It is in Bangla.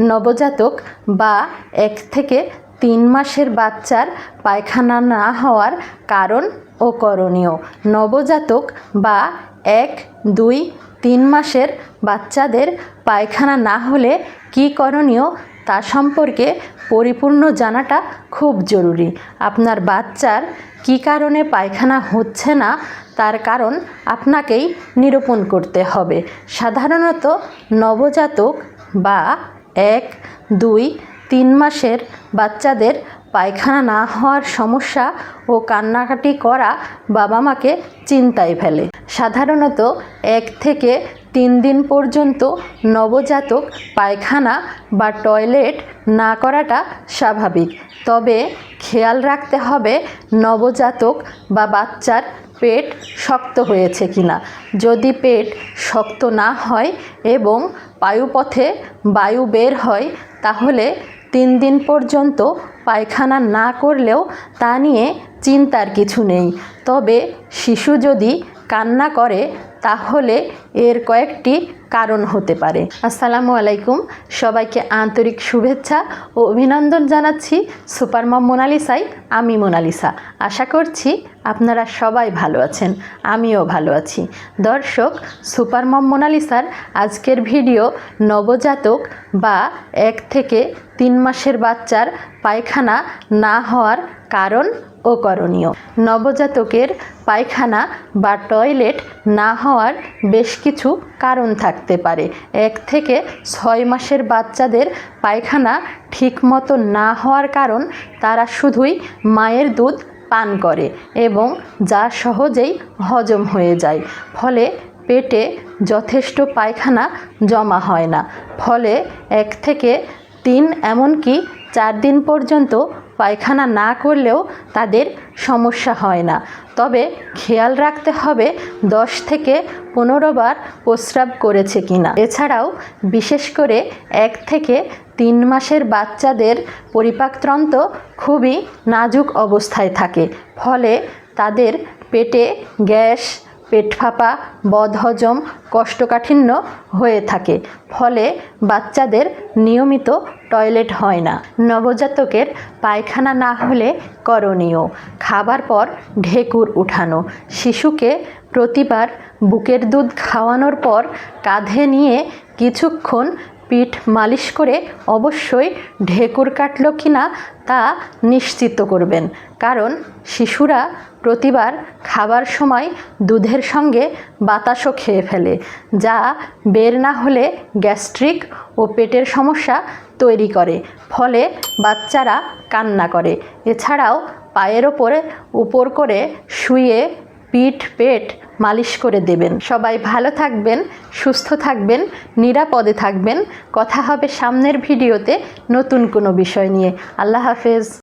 নবজাতক বা এক থেকে তিন মাসের বাচ্চার পায়খানা না হওয়ার কারণ ও করণীয়। নবজাতক বা এক, দুই, তিন মাসের বাচ্চাদের পায়খানা না হলে কী করণীয় তা সম্পর্কে পরিপূর্ণ জানাটা খুব জরুরি। আপনার বাচ্চার কী কারণে পায়খানা হচ্ছে না তার কারণ আপনাকেই নিরূপণ করতে হবে। সাধারণত নবজাতক বা এক, দুই, তিন মাসের বাচ্চাদের পায়খানা না হওয়ার সমস্যা ও কান্নাকাটি করা বাবা মাকে চিন্তায় ফেলে। সাধারণত এক থেকে তিন দিন পর্যন্ত নবজাতক পায়খানা বা টয়লেট না করাটা স্বাভাবিক। তবে খেয়াল রাখতে হবে নবজাতক বা বাচ্চার পেট শক্ত হয়েছে কিনা। যদি পেট শক্ত না হয় এবং বায়ুপথে বায়ু বের হয়, তাহলে তিন দিন পর্যন্ত পায়খানা না করলেও তা নিয়ে চিন্তার কিছু নেই। তবে শিশু যদি কান্না করে তাহলে এর কয়েকটি কারণ হতে পারে। আসসালামু আলাইকুম। সবাইকে আন্তরিক শুভেচ্ছা ও অভিনন্দন জানাচ্ছি সুপার মম মোনালিসাই আমি মোনালিসা। আশা করছি আপনারা সবাই ভালো আছেন, আমিও ভালো আছি। দর্শক, সুপার মম মোনালিসার আজকের ভিডিও নবজাতক বা এক থেকে তিন মাসের বাচ্চার পায়খানা না হওয়ার কারণ ও করণীয়। নবজাতকের পায়খানা বা টয়লেট না হওয়ার বেশ কিছু কারণ থাকতে পারে। এক থেকে ছয় মাসের বাচ্চাদের পায়খানা ঠিকমতো না হওয়ার কারণ তারা শুধুই মায়ের দুধ পান করে এবং যা সহজেই হজম হয়ে যায়। ফলে পেটে যথেষ্ট পায়খানা জমা হয় না। ফলে এক থেকে তিন এমনকি চার দিন পর্যন্ত পায়খানা না করলেও তাদের সমস্যা হয় না। তবে খেয়াল রাখতে হবে দশ থেকে পনেরো বার প্রস্রাব করেছে কিনা। এছাড়াও বিশেষ করে এক থেকে তিন মাসের বাচ্চাদের পরিপাকতন্ত্র খুবই নাজুক অবস্থায় থাকে। ফলে তাদের পেটে গ্যাস পেট ফাঁপা বদহজম, কষ্টকাঠিন্য হয়ে থাকে। ফলে বাচ্চাদের নিয়মিত টয়লেট হয় না। নবজাতকের পায়খানা না হলে করণীয়। খাবার পর ঢেকুর উঠানো। শিশুকে প্রতিবার বুকের দুধ খাওয়ানোর পর কাঁধে নিয়ে কিছুক্ষণ পিঠ মালিশ করে অবশ্যই ঢেকুর কাটল কি না তা নিশ্চিত করবেন। কারণ শিশুরা প্রতিবার খাবার সময় দুধের সঙ্গে বাতাসও খেয়ে ফেলে, যা বের না হলে গ্যাস্ট্রিক ও পেটের সমস্যা তৈরি করে। ফলে বাচ্চারা কান্না করে। এছাড়াও পায়ের ওপরে উপর করে শুয়ে পিঠ পেট মালিশ করে দেবেন। সবাই ভালো থাকবেন, সুস্থ থাকবেন, নিরাপদে থাকবেন। কথা হবে সামনের ভিডিওতে নতুন কোনো বিষয় নিয়ে। আল্লাহ হাফেজ।